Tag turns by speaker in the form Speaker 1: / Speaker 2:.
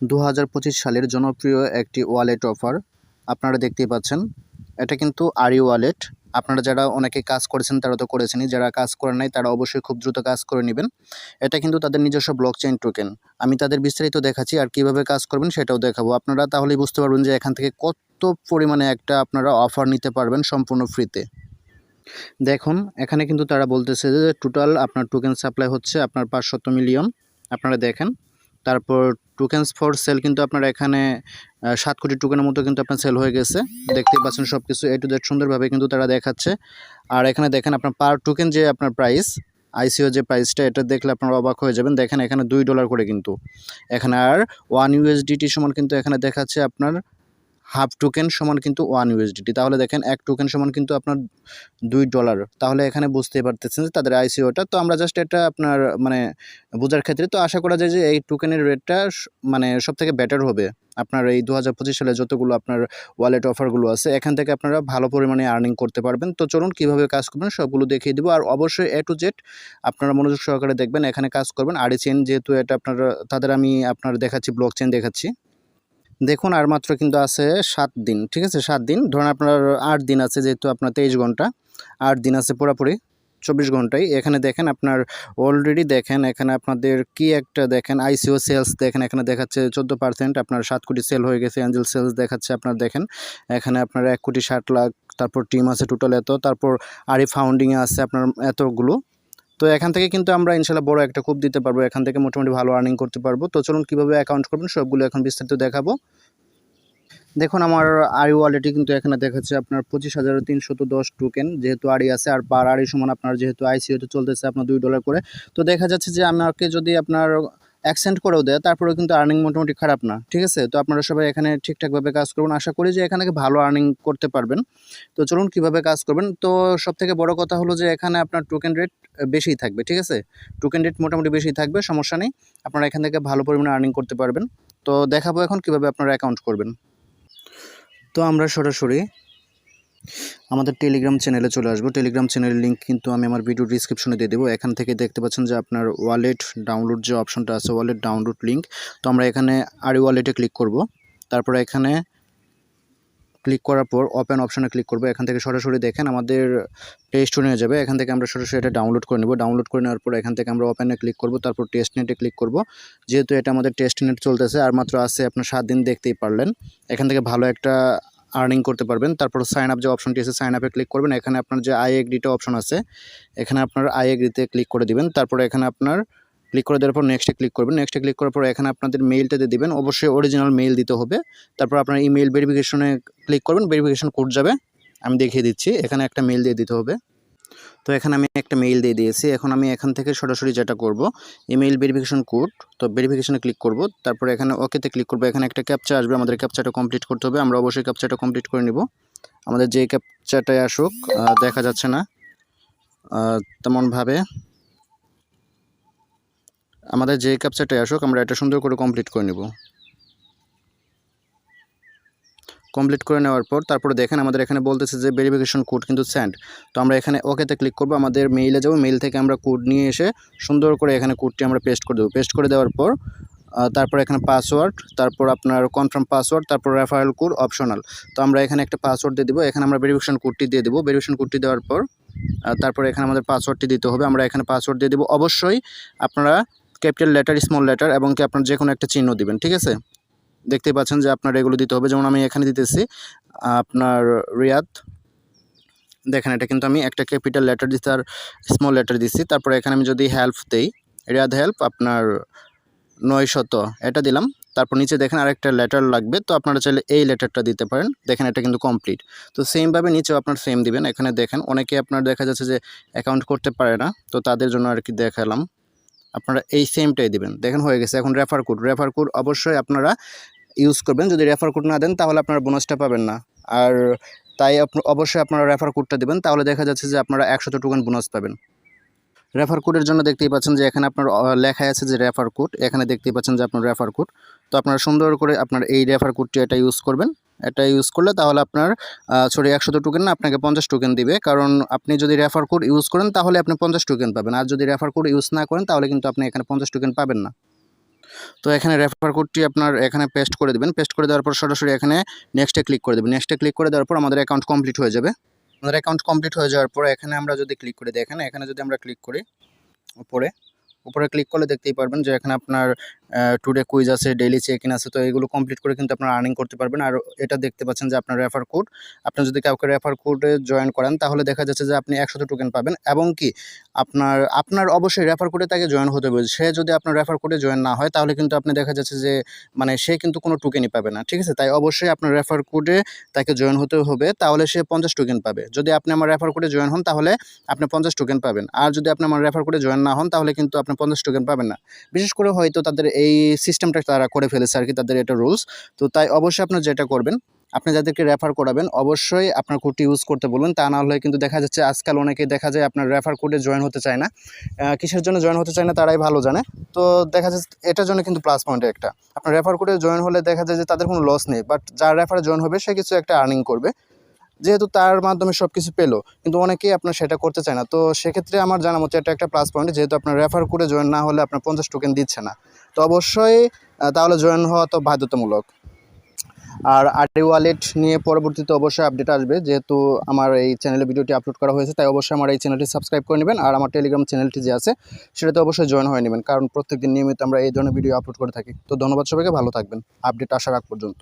Speaker 1: দু হাজার পঁচিশ সালের জনপ্রিয় একটি ওয়ালেট অফার আপনারা দেখতেই পাচ্ছেন, এটা কিন্তু আরি ওয়ালেট আপনারা যারা অনেকে কাজ করেছেন, তারা তো করেছেনই। যারা কাজ করেন নাই, তারা অবশ্যই খুব দ্রুত কাজ করে নেবেন। এটা কিন্তু তাদের নিজস্ব ব্লক চেইন টোকেন আমি তাদের বিস্তারিত দেখাচ্ছি আর কীভাবে কাজ করবেন সেটাও দেখাবো। আপনারা তাহলেই বুঝতে পারবেন যে এখান থেকে কত পরিমাণে একটা আপনারা অফার নিতে পারবেন সম্পূর্ণ ফ্রিতে দেখুন, এখানে কিন্তু তারা বলতেছে যে টোটাল আপনার টোকেন সাপ্লাই হচ্ছে আপনার পাঁচশত মিলিয়ন আপনারা দেখেন তারপর টোকেন্স ফর সেল কিন্তু আপনার এখানে সাত কোটি টোকেনের মতো কিন্তু আপনার সেল হয়ে গেছে। দেখতেই পাচ্ছেন সব কিছু এ টু জেড সুন্দরভাবে কিন্তু তারা দেখাচ্ছে। আর এখানে দেখেন আপনার পার টোকেন যে আপনার প্রাইস আইসিও যে প্রাইসটা এটা দেখলে আপনারা অবাক হয়ে যাবেন। দেখেন এখানে দুই ডলার করে কিন্তু। এখানে আর ওয়ান ইউএসডিটি সমান কিন্তু এখানে দেখাচ্ছে আপনার হাফ টোকেন সমান কিন্তু ওয়ান ইউএসডিটি তাহলে দেখেন এক টোকেন সমান কিন্তু আপনার দুই ডলার তাহলে এখানে বুঝতে পারতেছেন যে তাদের আইসিওটা তো আমরা জাস্ট এটা আপনার মানে বোঝার ক্ষেত্রে তো আশা করা যায় যে এই টোকেনের রেটটা মানে সব থেকে বেটার হবে। আপনার এই দু হাজার পঁচিশ সালে যতগুলো আপনার ওয়ালেট অফারগুলো আছে, এখান থেকে আপনারা ভালো পরিমাণে আর্নিং করতে পারবেন। তো চলুন কীভাবে কাজ করবেন সবগুলো দেখিয়ে দেবো। আর অবশ্যই এ টু জেড আপনারা মনোযোগ সহকারে দেখবেন, এখানে কাজ করবেন। আড়ি চেন যেহেতু এটা আপনার, তাদের আমি আপনার দেখাচ্ছি ব্লক চেন দেখাচ্ছি। দেখুন, আর মাত্র কিন্তু আছে সাত দিন, ঠিক আছে? সাত দিন। ধরুন আপনার আট দিন আছে যেহেতু আপনার তেইশ ঘণ্টা, আট দিন আছে পুরোপুরি, চব্বিশ ঘন্টায় এখানে দেখেন আপনার অলরেডি দেখেন, এখানে আপনাদের কি একটা দেখেন আইসিও সেলস দেখেন, এখানে দেখাচ্ছে চোদ্দ পার্সেন্ট আপনার সাত কোটি সেল হয়ে গেছে অ্যাঞ্জেল সেলস দেখাচ্ছে আপনার, দেখেন। এখানে আপনার এক কোটি ষাট লাখ, তারপর টিম আছে টোটাল এত, তারপর আরি ফাউন্ডিংয়ে আছে আপনার এতগুলো। তো এখান থেকে কিন্তু আমরা ইনশাল্লাহ বড় একটা কুপ দিতে পারব, এখান থেকে মোটামুটি ভালো আর্নিং করতে পারব। তো চলুন কীভাবে অ্যাকাউন্ট করবেন সবগুলো এখন বিস্তারিত দেখাবো। দেখুন, আমার আই ওয়ালেটে কিন্তু এখানে দেখাচ্ছে আপনার পঁচিশ হাজার তিনশত দশ টোকেন যেহেতু আড়ি আছে আর পার আড়ি সমান আপনার যেহেতু আইসিওতে চলতেছে আপনার দুই ডলার করে। তো দেখা যাচ্ছে যে আমাকে যদি আপনার অ্যাকসেন্ট করেও দেয়, তারপরেও কিন্তু আর্নিং মোটামুটি খারাপ না, ঠিক আছে? তো আপনারা সবাই এখানে ঠিকঠাকভাবে কাজ করবেন। আশা করি যে এখানে ভালো আর্নিং করতে পারবেন। তো চলুন কীভাবে কাজ করবেন? তো সব থেকে বড় কথা হলো যে এখানে আপনার টোকেন রেট বেশিই থাকবে, ঠিক আছে? টোকেন রেট মোটামুটি বেশি থাকবে, সমস্যা নেই। আপনারা এখান থেকে ভালো পরিমাণে আর্নিং করতে পারবেন। তো দেখাবো এখন কীভাবে আপনারা অ্যাকাউন্ট করবেন। তো আমরা সরাসরি আমাদের টেলিগ্রাম চ্যানেলে চলে আসব। টেলিগ্রাম চ্যানেলের লিঙ্ক কিন্তু আমি আমার ভিডিও ডিসক্রিপশনে দিয়ে দেবো। এখান থেকে দেখতে পাচ্ছেন যে আপনার ওয়ালেট ডাউনলোড যে অপশনটা আছে ওয়ালেট ডাউনলোড লিঙ্ক তো আমরা এখানে আর ওয়ালেটে ক্লিক করব। তারপরে এখানে ক্লিক করার পর ওপেন অপশনে ক্লিক করব। এখান থেকে সরাসরি দেখেন আমাদের প্লে স্টোরে নিয়ে যাবে। এখান থেকে আমরা সরাসরি এটা ডাউনলোড করে নেব। ডাউনলোড করে নেওয়ার পর এখান থেকে আমরা ওপেনে ক্লিক করব। তারপর টেস্ট নেটে ক্লিক করব। যেহেতু এটা আমাদের টেস্ট নেট চলতেছে, আর মাত্র আছে আপনার সাত দিন, দেখতেই পারলেন। এখান থেকে ভালো একটা আর্নিং করতে পারবেন। তারপর সাইন আপ যে অপশনটি আছে সাইন আপে ক্লিক করবেন। এখানে আপনার যে আই এগ্রিটা অপশন আছে, এখানে আপনার আই এগ্রিতে ক্লিক করে দিবেন। তারপরে এখানে আপনার ক্লিক করে দেওয়ার পর নেক্সটে ক্লিক করবেন। নেক্সটে ক্লিক করার পর এখানে আপনাদের মেইলটা দিয়ে দেবেন। অবশ্যই অরিজিনাল মেইল দিতে হবে। তারপর আপনার ইমেল ভেরিফিকেশনে ক্লিক করবেন। ভেরিফিকেশন কোড যাবে। আমি দেখিয়ে দিচ্ছি। এখানে একটা মেইল দিয়ে দিতে হবে। তো এখানে আমি একটা মেইল দিয়ে দিয়েছি। এখন আমি এখান থেকে সরাসরি যেটা করব ইমেইল ভেরিফিকেশন কোড তো ভেরিফিকেশনে ক্লিক করব। তারপরে এখানে ওকেতে ক্লিক করব। এখানে একটা ক্যাপচা আসবে, আমাদের ক্যাপচাটা কমপ্লিট করতে হবে। আমরা অবশ্যই ক্যাপচাটা কমপ্লিট করে নিব। আমাদের যে ক্যাপচাটাই আসুক দেখা যাচ্ছে না। তেমনভাবে আমাদের যে ক্যাপচাটাই আসুক, আমরা এটা সুন্দর করে কমপ্লিট করে নেব। কমপ্লিট করে নেওয়ার পর তারপরে দেখেন আমাদের এখানে বলতেছে যে ভেরিফিকেশন কোড কিন্তু সেন্ড তো আমরা এখানে ওকেতে ক্লিক করব, আমাদের মেইলে যাব মেইল থেকে আমরা কোড নিয়ে এসে সুন্দর করে এখানে কোডটি আমরা পেস্ট করে দেবো। পেস্ট করে দেওয়ার পর তারপর এখানে পাসওয়ার্ড তারপর আপনার কনফার্ম পাসওয়ার্ড তারপর রেফারেল কোড অপশনাল তো আমরা এখানে একটা পাসওয়ার্ড দিয়ে দেবো, এখানে আমরা ভেরিফিকেশন কোডটি দিয়ে দেবো। ভেরিফিকেশন কোডটি দেওয়ার পর তারপর এখানে আমাদের পাসওয়ার্ডটি দিতে হবে। আমরা এখানে পাসওয়ার্ড দিয়ে দেবো। অবশ্যই আপনারা ক্যাপিটাল লেটার স্মল লেটার এবং কি আপনার যে কোনো একটা চিহ্ন দিবেন, ঠিক আছে? দেখতেই পাচ্ছেন যে আপনার এগুলো দিতে হবে। যেমন আমি এখানে দিতেছি, আপনার রিয়াদ। দেখেন, এটা কিন্তু আমি একটা ক্যাপিটাল লেটার দিচ্ছি আর স্মল লেটার দিচ্ছি তারপরে এখানে আমি যদি হেল্প দেই, রিয়াদ হেল্প আপনার নয় শত এটা দিলাম। তারপর নিচে দেখেন আরেকটা লেটার লাগবে, তো আপনারা চাইলে এই লেটারটা দিতে পারেন। দেখেন, এটা কিন্তু কমপ্লিট তো সেমভাবে নিচেও আপনার সেম দিবেন। এখানে দেখেন, অনেকে আপনার দেখা যাচ্ছে যে অ্যাকাউন্ট করতে পারে না, তো তাদের জন্য আর কি দেখালাম। আপনারা এই সেমটাই দিবেন। দেখেন, হয়ে গেছে। এখন রেফার কোড রেফার কোড অবশ্যই আপনারা ইউজ করবেন। যদি রেফার কোড না দেন, তাহলে আপনারা বোনাসটা পাবেন না। আর তাই অবশ্যই আপনারা রেফার কোডটা দেবেন, তাহলে দেখা যাচ্ছে যে আপনারা একশত টোকেন বোনাস পাবেন। রেফার কোডের জন্য দেখতেই পাচ্ছেন যে এখানে আপনার লেখা আছে যে রেফার কোড এখানে দেখতেই পাচ্ছেন যে আপনার রেফার কোড তো আপনারা সুন্দর করে আপনার এই রেফার কোডটি এটা ইউজ করবেন। এটা ইউজ করলে তাহলে আপনার সরি একশত টোকেন না, আপনাকে পঞ্চাশ টোকেন দিবে। কারণ আপনি যদি রেফার কোড ইউজ করেন, তাহলে আপনি পঞ্চাশ টোকেন পাবেন। আর যদি রেফার কোড ইউজ না করেন, তাহলে কিন্তু আপনি এখানে পঞ্চাশ টোকেন পাবেন না। তো এখানে রেফার কোডটি আপনার এখানে পেস্ট করে দেবেন। পেস্ট করে দেওয়ার পর সরাসরি এখানে নেক্সটে ক্লিক করে দেবেন। নেক্সটে ক্লিক করে দেওয়ার পর আমাদের অ্যাকাউন্ট কমপ্লিট হয়ে যাবে। আমাদের অ্যাকাউন্ট কমপ্লিট হয়ে যাওয়ার পর এখানে আমরা যদি ক্লিক করে দেখেন, এখানে যদি আমরা ক্লিক করি, উপরে উপরে ক্লিক করলে দেখতেই পারবেন যে এখানে আপনার টুডে কুইজ আছে ডেইলি চেক ইন আছে, তো এগুলো কমপ্লিট করে কিন্তু আপনারা আর্নিং করতে পারবেন। আর এটা দেখতে পাচ্ছেন যে আপনার রেফার কোড আপনি যদি কাউকে রেফার কোডে জয়েন করেন, তাহলে দেখা যাচ্ছে যে আপনি একশত টোকেন পাবেন। এবং কি, আপনার আপনার অবশ্যই রেফার কোডে তাকে জয়েন হতে হবে। সে যদি আপনার রেফার কোডে জয়েন না হয়, তাহলে কিন্তু আপনি দেখা যাচ্ছে যে মানে সে কিন্তু কোনো টোকেনই পাবে না, ঠিক আছে? তাই অবশ্যই আপনার রেফার কোডে তাকে জয়েন হতে হবে, তাহলে সে পঞ্চাশ টোকেন পাবে। যদি আপনি আমার রেফার কোডে জয়েন হন, তাহলে আপনি পঞ্চাশ টোকেন পাবেন। আর যদি আপনি আমার রেফার কোডে জয়েন না হন, তাহলে কিন্তু আপনি পঞ্চাশ টোকেন পাবেন না। বিশেষ করে হয়তো তাদের এই সিস্টেমটা তারা করে ফেলেছে আর কি, তাদের এটা রুলস তো তাই অবশ্যই আপনার যেটা করবেন, আপনি যাদেরকে রেফার করাবেন, অবশ্যই আপনার কোডটি ইউজ করতে বলবেন। তা না হলে কিন্তু দেখা যাচ্ছে আজকাল অনেকে দেখা যায় আপনার রেফার কোডে জয়েন হতে চায় না। কিসের জন্য জয়েন হতে চায় না তারাই ভালো জানে। তো দেখা যাচ্ছে এটার জন্য কিন্তু প্লাস পয়েন্ট একটা। আপনার রেফার কোডে জয়েন হলে দেখা যায় যে তাদের কোনো লস নেই বাট যার রেফারে জয়েন হবে সে কিছু একটা আর্নিং করবে। যেহেতু তার মাধ্যমে সব কিছু পেল, কিন্তু অনেকেই আপনার সেটা করতে চায় না। তো সেক্ষেত্রে আমার জানা মতো এটা একটা প্লাস পয়েন্ট যেহেতু আপনার রেফার করে জয়েন না হলে আপনার পঞ্চাশ টোকেন দিচ্ছে না। তো অবশ্যই তাহলে জয়েন হওয়া তো বাধ্যতামূলক। আর আরটি ওয়ালেট নিয়ে পরবর্তীতে অবশ্যই আপডেট আসবে, যেহেতু আমার এই চ্যানেলে ভিডিওটি আপলোড করা হয়েছে, তাই অবশ্যই আমার এই চ্যানেলটি সাবস্ক্রাইব করে নেবেন। আর আমার টেলিগ্রাম চ্যানেলটি যে আছে, সেটাতে অবশ্যই জয়েন হয়ে নেবেন, কারণ প্রত্যেকদিন নিয়মিত আমরা এই ধরনের ভিডিও আপলোড করে থাকি। তো ধন্যবাদ সবাইকে, ভালো থাকবেন। আপডেট আসার আগ পর্যন্ত।